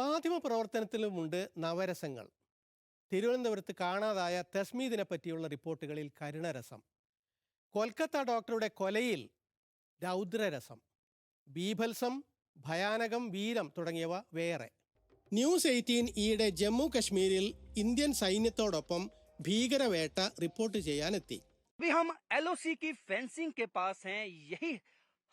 മാധ്യമപ്രവർത്തനത്തിലുമുണ്ട് നവരസങ്ങൾ. തിരുവനന്തപുരത്ത് കാണാതായ തസ്മീദിനെ പറ്റിയുള്ള റിപ്പോർട്ടുകളിൽ കരുണരസം. കൊൽക്കത്ത ഡോക്ടറുടെ കൊലയിൽ രൗദ്രരസം. ബീഭത്സം ഭയാനകം വീരം തുടങ്ങിയവ വേറെ. ന്യൂസ് എയ്റ്റീൻ ഈയിടെ ജമ്മു കശ്മീരിൽ ഇന്ത്യൻ സൈന്യത്തോടൊപ്പം ഭീകരവേട്ട റിപ്പോർട്ട് ചെയ്യാനെത്തി.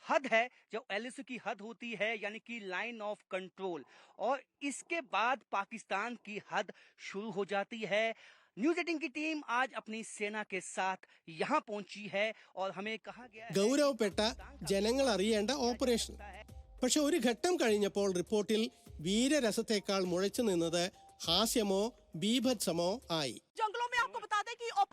अभी हम एलओसी की फेंसिंग के पास हैं यही हद है जो एलओसी की हद होती है यानी कि लाइन ऑफ कंट्रोल और इसके बाद पाकिस्तान की हद शुरू हो जाती है न्यूज एटीन की टीम आज अपनी सेना के साथ यहाँ पहुंची है और हमें कहा गया है ഗൗരവപ്പെട്ട ജനങ്ങൾ അറിയേണ്ട ഓപ്പറേഷൻ പക്ഷെ ഒരു ഘട്ടം കഴിഞ്ഞപ്പോൾ റിപ്പോർട്ടിൽ വീരരസത്തേക്കാൾ മുഴച്ചു നിന്നത് ഹാസ്യമോ ബീഭത്സമോ ആയി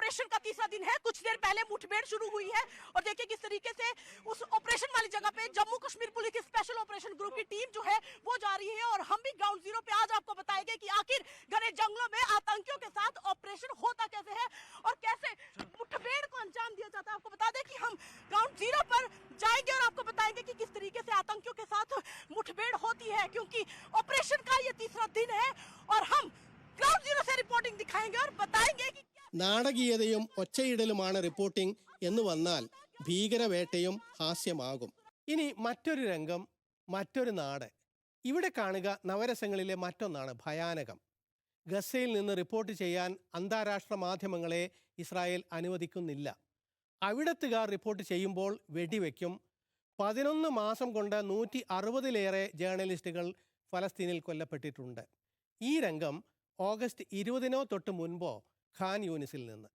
ऑपरेशन का तीसरा दिन है। कुछ देर पहले मुठभेड़ शुरू हुई है और देखिए किस तरीके से उस ऑपरेशन वाली जगह पे जम्मू कश्मीर पुलिस की स्पेशल ऑपरेशन ग्रुप की टीम जो है, वो जा रही है और हम भी ग्राउंड ज़ीरो पे आज आपको बताएँगे कि आखिर घने जंगलों में आतंकियों के साथ ऑपरेशन होता कैसे है और कैसे मुठभेड़ को अंजाम दिया जाता है। आपको बता दें कि हम ग्राउंड ज़ीरो पर जाएँगे और आपको बताएँगे कि किस तरीके से आतंकियों के साथ मुठभेड़ होती है, क्योंकि ऑपरेशन का ये तीसरा दिन है और हम ग्राउंड ज़ीरो से रिपोर्टिंग दिखाएँगे और बताएँगे कि നാടകീയതയും ഒച്ചയിടലുമാണ് റിപ്പോർട്ടിംഗ് എന്ന് വന്നാൽ ഭീകരവേട്ടയും ഹാസ്യമാകും. ഇനി മറ്റൊരു രംഗം മറ്റൊരു നാട്. ഇവിടെ കാണുക നവരസങ്ങളിലെ മറ്റൊന്നാണ് ഭയാനകം. ഗസയിൽ നിന്ന് റിപ്പോർട്ട് ചെയ്യാൻ അന്താരാഷ്ട്ര മാധ്യമങ്ങളെ ഇസ്രായേൽ അനുവദിക്കുന്നില്ല. അവിടത്തുകാർ റിപ്പോർട്ട് ചെയ്യുമ്പോൾ വെടിവെക്കും. പതിനൊന്ന് മാസം കൊണ്ട് നൂറ്റി അറുപതിലേറെ ജേർണലിസ്റ്റുകൾ ഫലസ്തീനിൽ കൊല്ലപ്പെട്ടിട്ടുണ്ട്. ഈ രംഗം ഓഗസ്റ്റ് ഇരുപതിനോ തൊട്ട് മുൻപോ ഖാൻ യൂനിസിൽ നിന്ന്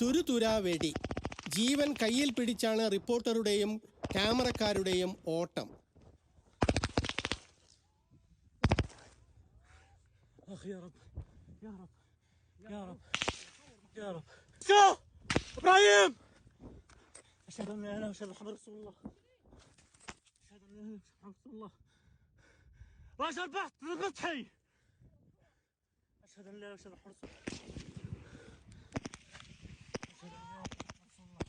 തുരുതുരാ വെടി ജീവൻ കയ്യിൽ പിടിച്ചാണ് റിപ്പോർട്ടറുടെയും ക്യാമറക്കാരുടെയും ഓട്ടം اخ يا رب يا رب يا رب يا رب شو ابراهيم اشهد ان لا اله الا محمد رسول الله اشهد ان لا اله الا محمد رسول الله رجل بحث فتحي أشهد أن لا أشهد أن رسول الله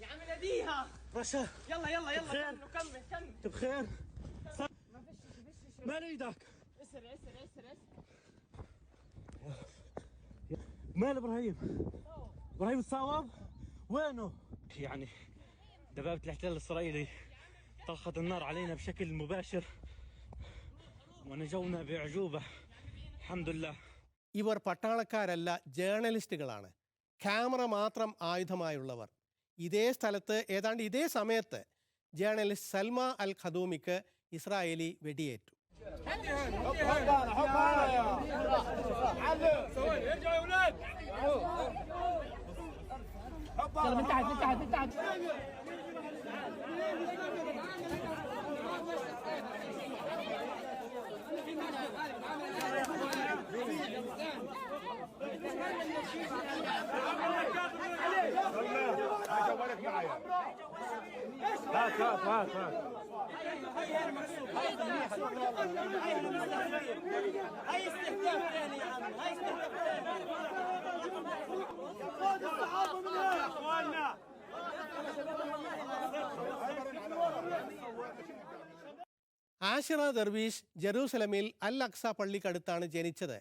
يا عم ناديها رشا. يلا يلا يلا كمل كمل كمل. بخير. ما فيش ما فيش مال إيدك اسرع اسرع اسرع اسرع مال إبراهيم؟ إبراهيم الصواب وينه؟ يعني دبابة الاحتلال الإسرائيلي طلقت النار علينا بشكل مباشر ونجونا بأعجوبة ഇവർ പട്ടാളക്കാരല്ല ജേർണലിസ്റ്റുകളാണ്. ക്യാമറ മാത്രം ആയുധമായുള്ളവർ. ഇതേ സ്ഥലത്ത് ഏതാണ്ട് ഇതേ സമയത്ത് ജേർണലിസ്റ്റ് സൽമ അൽ ഖദൂമിക്ക് ഇസ്രായേലി വെടിയേറ്റു. هاي استهداف ثاني يا عم هاي استهداف ആഷിറ ദർവീഷ് ജെറൂസലമിൽ അൽ അക്സ പള്ളിക്കടുത്താണ് ജനിച്ചത്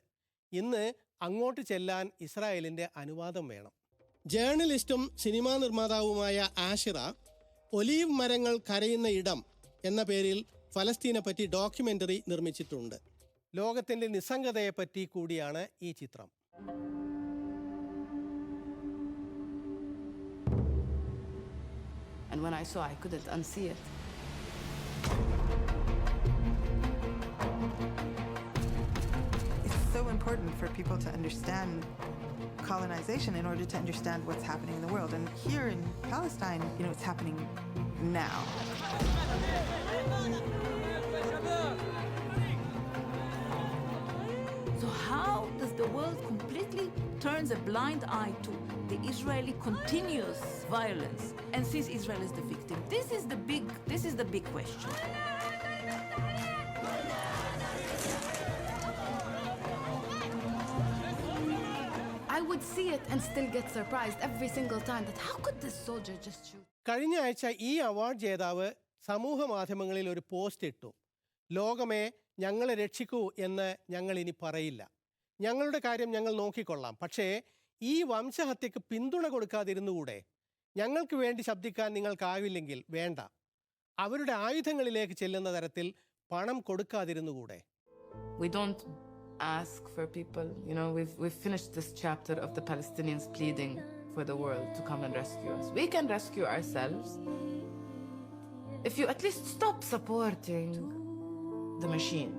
ഇന്ന് അങ്ങോട്ട് ചെല്ലാൻ ഇസ്രായേലിന്റെ അനുവാദം വേണം. ജേർണലിസ്റ്റും സിനിമാ നിർമ്മാതാവുമായ ആഷിറ ഒലീവ് മരങ്ങൾ കരയുന്ന ഇടം എന്ന പേരിൽ ഫലസ്തീനെ പറ്റി ഡോക്യുമെന്ററി നിർമ്മിച്ചിട്ടുണ്ട്. ലോകത്തിന്റെ നിസ്സംഗതയെപ്പറ്റി കൂടിയാണ് ഈ ചിത്രം. And when I saw, I couldn't unsee it. Important for people to understand colonization in order to understand what's happening in the world. And here in Palestine, you know, it's happening now. So how does the world completely turns a blind eye to the Israeli continuous violence and sees Israel as the victim? This is the big this is the big question. See it and still get surprised every single time that how could this soldier just shoot? കഴിഞ്ഞ ആഴ്ച ഈ award ജേതാവ് സമൂഹ മാധ്യമങ്ങളിൽ ഒരു post ഇട്ടു. ലോകമേ ഞങ്ങളെ രക്ഷിക്കൂ എന്ന് ഞങ്ങൾ ഇനി പറയില്ല. ഞങ്ങളുടെ കാര്യം ഞങ്ങൾ നോക്കിക്കൊള്ളാം. പക്ഷേ ഈ വംശഹത്യക്ക് പിന്തുണ കൊടുക്കാതിരുന്നുകൂടെ? ഞങ്ങൾക്ക് വേണ്ടി ശബ്ദിക്കാൻ നിങ്ങൾക്കാവില്ലെങ്കിൽ വേണ്ട. അവരുടെ ആയുധങ്ങളിലേക്ക് ചെല്ലുന്ന തരത്തിൽ പണം കൊടുക്കാതിരുന്നുകൂടെ? We don't ask for people, you know, we've, we've finished this chapter of the Palestinians pleading for the world to come and rescue us. We can rescue ourselves if you at least stop supporting the machine,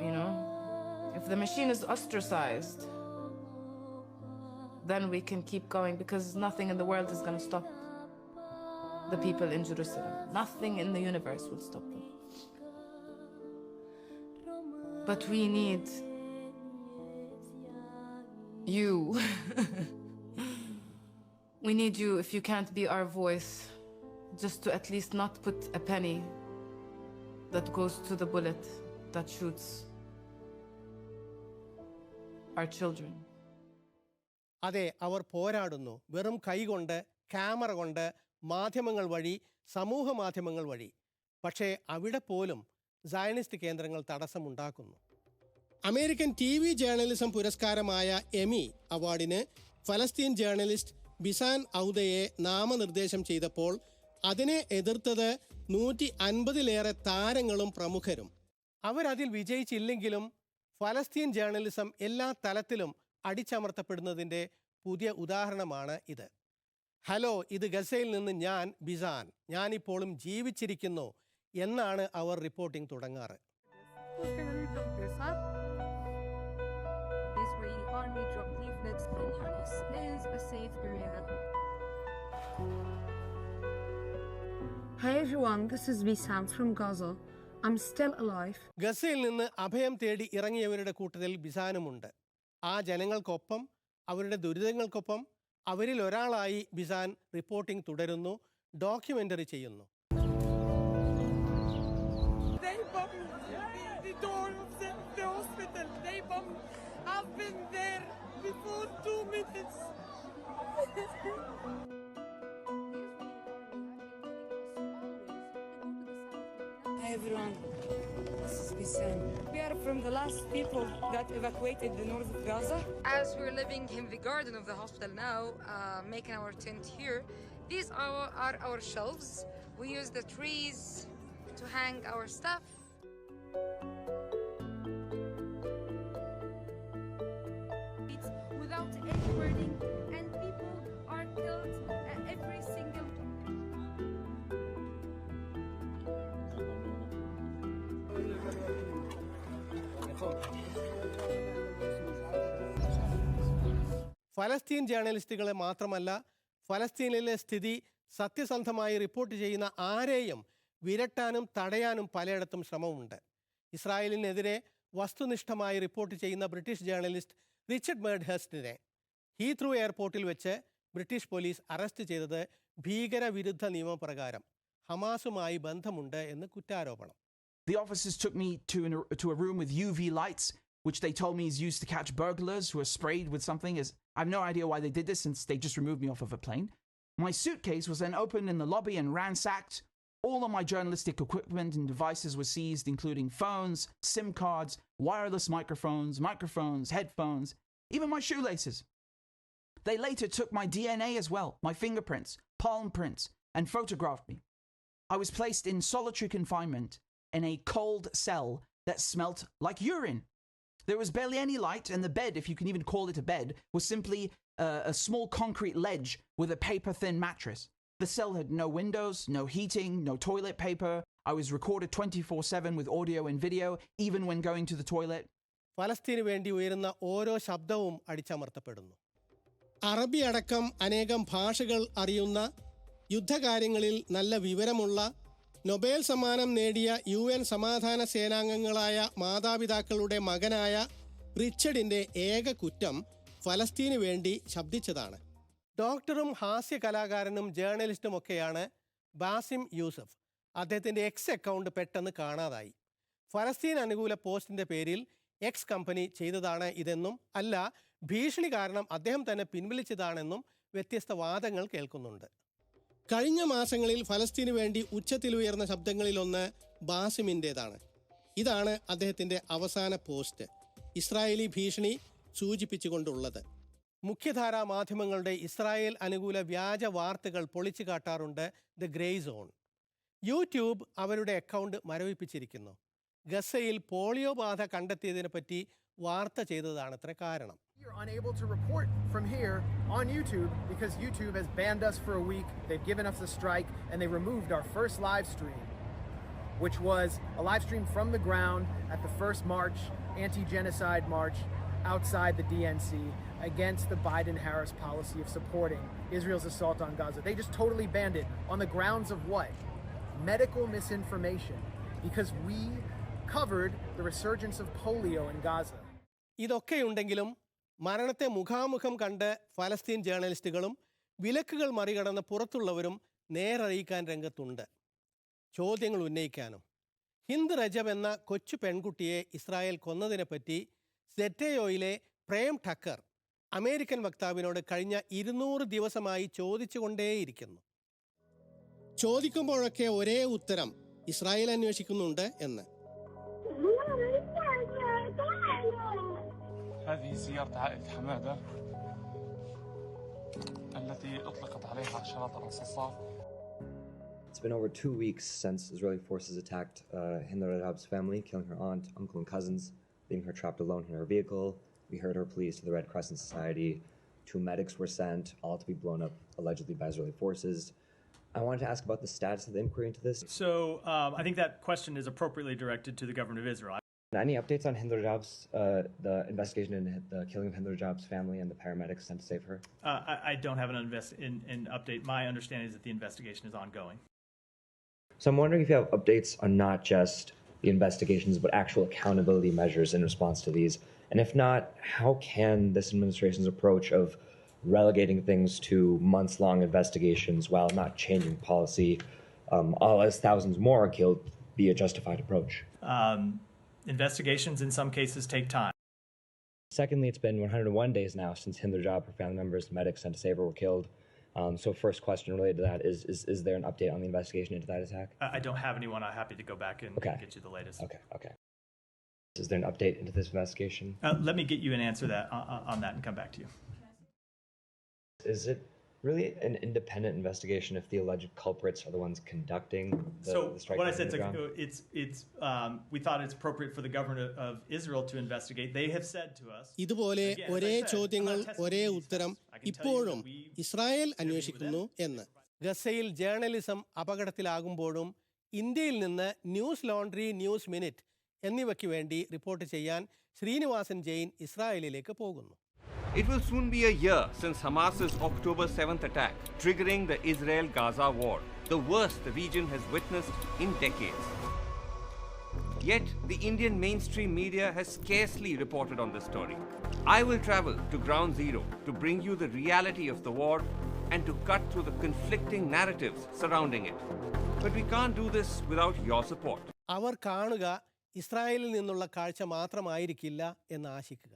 you know? If the machine is ostracized, then we can keep going because nothing in the world is going to stop the people in Jerusalem. Nothing in the universe will stop them. But we need you. we need you if you can't be our voice, just to at least not put a penny that goes to the bullet that shoots our children. അതെ അവർ പോരാടുന്നു വെറും കൈകൊണ്ട് camera കൊണ്ട് മാധ്യമങ്ങൾ വഴി സമൂഹ മാധ്യമങ്ങൾ വഴി പക്ഷേ അവിടെ പോലും സയനിസ്റ്റ് കേന്ദ്രങ്ങൾ തടസ്സമുണ്ടാക്കുന്നു അമേരിക്കൻ ടി വി ജേർണലിസം പുരസ്കാരമായ എമി അവാർഡിന് ഫലസ്തീൻ ജേർണലിസ്റ്റ് ബിസാൻ ഔദയെ നാമനിർദ്ദേശം ചെയ്തപ്പോൾ അതിനെ എതിർത്തത് നൂറ്റി അൻപതിലേറെ താരങ്ങളും പ്രമുഖരും. അവരതിൽ വിജയിച്ചില്ലെങ്കിലും ഫലസ്തീൻ ജേർണലിസം എല്ലാ തലത്തിലും അടിച്ചമർത്തപ്പെടുന്നതിന്റെ പുതിയ ഉദാഹരണമാണ് ഇത്. ഹലോ ഇത് ഗസയിൽ നിന്ന് ഞാൻ ബിസാൻ. ഞാനിപ്പോഴും ജീവിച്ചിരിക്കുന്നു എന്നാണ് അവർ റിപ്പോർട്ടിംഗ് തുടങ്ങാറ്. Israeli army dropped leaflets in Yunis is a safe area. Hi everyone, this is Wissam from Gaza. I'm still alive. ഗസയിൽ നിന്ന് അഭയം തേടി ഇറങ്ങിയവരുടെ കൂട്ടത്തിൽ ബിസാനുമുണ്ട് ആ ജനങ്ങൾക്കൊപ്പം അവരുടെ ദുരിതങ്ങൾക്കൊപ്പം അവരിൽ ഒരാളായി ബിസാൻ റിപ്പോർട്ടിംഗ് തുടരുന്നു ഡോക്യുമെന്ററി ചെയ്യുന്നു I've been there before two minutes. Hi everyone, this is Wissam. We are from the last people that evacuated the north of Gaza. As we're living in the garden of the hospital now, uh, making our tent here, these are, are our shelves. We use the trees to hang our stuff. ഫലസ്തീൻ ജേർണലിസ്റ്റുകളെ മാത്രമല്ല ഫലസ്തീനിലെ സ്ഥിതി സത്യസന്ധമായി report ചെയ്യുന്ന ആരെയും വിരട്ടാനും തടയാനും പലയിടത്തും ശ്രമമുണ്ട് ഇസ്രായേലിനെതിരെ വസ്തുനിഷ്ഠമായി റിപ്പോർട്ട് ചെയ്യുന്ന ബ്രിട്ടീഷ് ജേർണലിസ്റ്റ് റിച്ചർഡ് മേഡ്ഹസ്റ്റിനെ ഹീത്രൂ എയർപോർട്ടിൽ വെച്ച് ബ്രിട്ടീഷ് പോലീസ് അറസ്റ്റ് ചെയ്തത് ഭീകരവിരുദ്ധ നിയമപ്രകാരം ഹമാസുമായി ബന്ധമുണ്ട് എന്ന് കുറ്റാരോപണം The officers took me to, an, to a room with UV lights, which they told me is used to catch burglars who are sprayed with something. As I have no idea why they did this since they just removed me off of a plane. My suitcase was then opened in the lobby and ransacked. All of my journalistic equipment and devices were seized, including phones, SIM cards, wireless microphones, microphones, headphones, even my shoelaces. They later took my DNA as well, my fingerprints, palm prints, and photographed me. I was placed in solitary confinement in a cold cell that smelt like urine. There was barely any light, and the bed, if you can even call it a bed, was simply uh, a small concrete ledge with a paper thin mattress. The cell had no windows, no heating, no toilet paper. I was recorded 24 7 with audio and video, even when going to the toilet. ഫലസ്തീന് വേണ്ടി ഉയരുന്ന ഓരോ ശബ്ദവും അടിച്ചമർത്തപ്പെടുന്നു അറബി അടക്കം അനേകം ഭാഷകൾ അറിയുന്ന യുദ്ധകാര്യങ്ങളിൽ നല്ല വിവരമുള്ള നൊബേൽ സമ്മാനം നേടിയ യു എൻ സമാധാന സേനാംഗങ്ങളായ മാതാപിതാക്കളുടെ മകനായ റിച്ചർഡിന്റെ ഏക കുറ്റം ഫലസ്തീന് വേണ്ടി ശബ്ദിച്ചതാണ്. ഡോക്ടറും ഹാസ്യ കലാകാരനും ജേർണലിസ്റ്റും ഒക്കെയാണ് ബാസിം യൂസഫ്. അദ്ദേഹത്തിന്റെ എക്സ് അക്കൗണ്ട് പെട്ടെന്ന് കാണാതായി. ഫലസ്തീൻ അനുകൂല പോസ്റ്റിന്റെ പേരിൽ എക്സ് കമ്പനി ചെയ്തതാണ് ഇതെന്നും അല്ല ഭീഷണി കാരണം അദ്ദേഹം തന്നെ പിൻവലിച്ചതാണെന്നും വ്യത്യസ്ത വാദങ്ങൾ കേൾക്കുന്നുണ്ട്. കഴിഞ്ഞ മാസങ്ങളിൽ ഫലസ്തീന് വേണ്ടി ഉച്ചത്തിൽ ഉയർന്ന ശബ്ദങ്ങളിലൊന്ന് ബാസിമിന്റേതാണ് ഇതാണ് അദ്ദേഹത്തിന്റെ അവസാന പോസ്റ്റ്. ഇസ്രായേലി ഭീഷണി സൂചിപ്പിച്ചുകൊണ്ടുള്ളത്. മുഖ്യധാരാ മാധ്യമങ്ങളുടെ ഇസ്രായേൽ അനുകൂല വ്യാജ വാർത്തകൾ പൊളിച്ചു കാട്ടാറുണ്ട് ദ ഗ്രേ സോൺ. യൂട്യൂബ് അവരുടെ അക്കൗണ്ട് മരവിപ്പിച്ചിരിക്കുന്നു. ഗസയിൽ പോളിയോ ബാധ കണ്ടെത്തിയതിനെ പറ്റി വാർത്ത ചെയ്തതാണത്ര കാരണം You're unable to report from here on YouTube because YouTube has banned us for a week. They've given us a strike and they removed our first live stream, which was a live stream from the ground at the first march, anti genocide march outside the DNC against the Biden Harris policy of supporting Israel's assault on Gaza. They just totally banned it on the grounds of what? Medical misinformation because we covered the resurgence of polio in Gaza. ഇതൊക്കെയുണ്ടെങ്കിലും മരണത്തെ മുഖാമുഖം കണ്ട് ഫലസ്തീൻ ജേർണലിസ്റ്റുകളും വിലക്കുകൾ മറികടന്ന് പുറത്തുള്ളവരും നേരറിയിക്കാൻ രംഗത്തുണ്ട്. ചോദ്യങ്ങൾ ഉന്നയിക്കാനും. ഹിന്ദ് റജബ് എന്ന കൊച്ചു പെൺകുട്ടിയെ ഇസ്രായേൽ കൊന്നതിനെപ്പറ്റി സെറ്റയോയിലെ പ്രേം ഠക്കർ അമേരിക്കൻ വക്താവിനോട് കഴിഞ്ഞ ഇരുന്നൂറ് ദിവസമായി ചോദിച്ചുകൊണ്ടേയിരിക്കുന്നു. ചോദിക്കുമ്പോഴൊക്കെ ഒരേ ഉത്തരം ഇസ്രായേൽ അന്വേഷിക്കുന്നുണ്ട് എന്ന്. هذه زيارة عائلة حمادة التي أطلقت عليها عشرات الرصاصات It's been over two weeks since Israeli forces attacked uh, Hind Rajab's family, killing her aunt, uncle, and cousins, leaving her trapped alone in her vehicle. We heard her pleas to the Red Crescent Society. Two medics were sent, all to be blown up allegedly by Israeli forces. I wanted to ask about the status of the inquiry into this. So um, I think that question is appropriately directed to the government of Israel. Any updates on Hind Rajab's, uh, the investigation into the killing of Hind Rajab's family and the paramedics sent to save her? Uh, I, I don't have an, invest- in, an update. My understanding is that the investigation is ongoing. So I'm wondering if you have updates on not just the investigations, but actual accountability measures in response to these. And if not, how can this administration's approach of relegating things to months long investigations while not changing policy, um, all as thousands more are killed, be a justified approach? Um, investigations in some cases take time. Secondly, it's been 101 days now since Hind Rajab, her family members, medics sent a save her were killed. Um, so, first question related to that is, is is there an update on the investigation into that attack? I, don't have anyone. I'm happy to go back and Okay. get you the latest. Okay, okay. Is there an update into this investigation? Uh, let me get you an answer that on, on that and come back to you. Is it really an independent investigation if the alleged culprits are the ones conducting the, so the strike? what I said to, it's it's um, we thought it's appropriate for the government of Israel to investigate. They have said to us. ഇതുപോലെ ഒരേ ചോദ്യങ്ങൾ ഒരേ ഉത്തരം ഇപ്പോഴും Israel അന്വേഷിക്കുന്നു എന്ന് ഗസയിൽ journalism അപകടത്തിലാകുമ്പോഴും ഇന്ത്യയിൽ നിന്ന് ന്യൂസ് ലോണ്ടറി ന്യൂസ് മിനിറ്റ് എന്നിവയ്ക്ക് വേണ്ടി റിപ്പോർട്ട് ചെയ്യാൻ ശ്രീനിവാസൻ ജെയിൻ ഇസ്രായേലിലേക്ക് പോകുന്നു It will soon be a year since Hamas's October 7th attack, triggering the Israel Gaza war, the worst the region has witnessed in decades. Yet, the Indian mainstream media has scarcely reported on this story. I will travel to Ground Zero to bring you the reality of the war and to cut through the conflicting narratives surrounding it. But we can't do this without your support. അവർ കാണുക ഇസ്രായേലിൽ നിന്നുള്ള കാഴ്ച മാത്രമായിരിക്കില്ല എന്ന് ആശിക്കുക